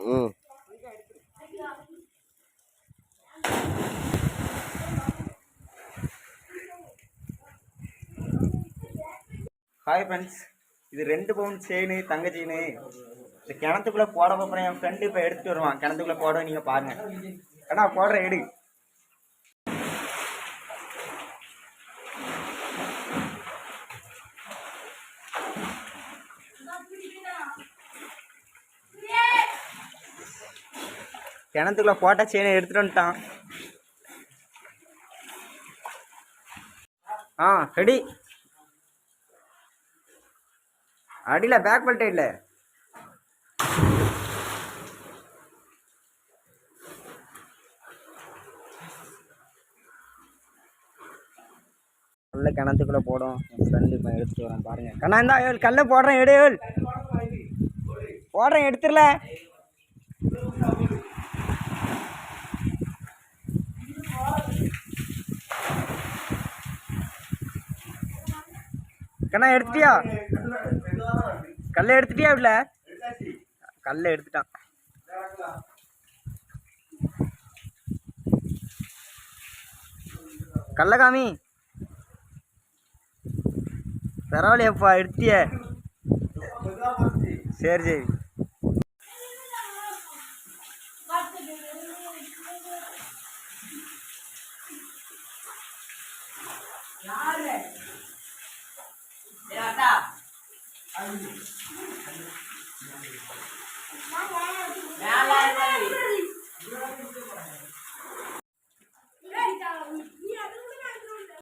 ம். Hi friends இது ரெண்டு பவுன் செயின் தங்க செயின் இந்த கிணத்துக்குள்ளே போட போகிறேன் என் ஃப்ரெண்டு இப்போ எடுத்துட்டு வருவான். கிணத்துக்குள்ளே போட நீங்கள் பாருங்கள் அண்ணா போடுற எடு. கிணத்துக்குள்ளே போட்ட செயினை எடுத்துட்டு வந்துட்டான். ஆ ரெடி அடியில் பேக் பல்ட்டே இல்லை. நல்ல கிணத்துக்குள்ளே போடும். என் ஃப்ரெண்டு இப்போ எடுத்துட்டு வரேன் பாருங்க. கண்ணா இருந்தா ஏழு கல்ல போடுறேன் எடு போடுறேன் எடுத்துடல கண்ணா எடுத்துட்டியா? கல்லை எடுத்துட்டியா இல்ல கல்லை எடுத்துட்டான். கள்ளகாமி பரவாயில்லையப்பா எடுத்திய சரி சரி.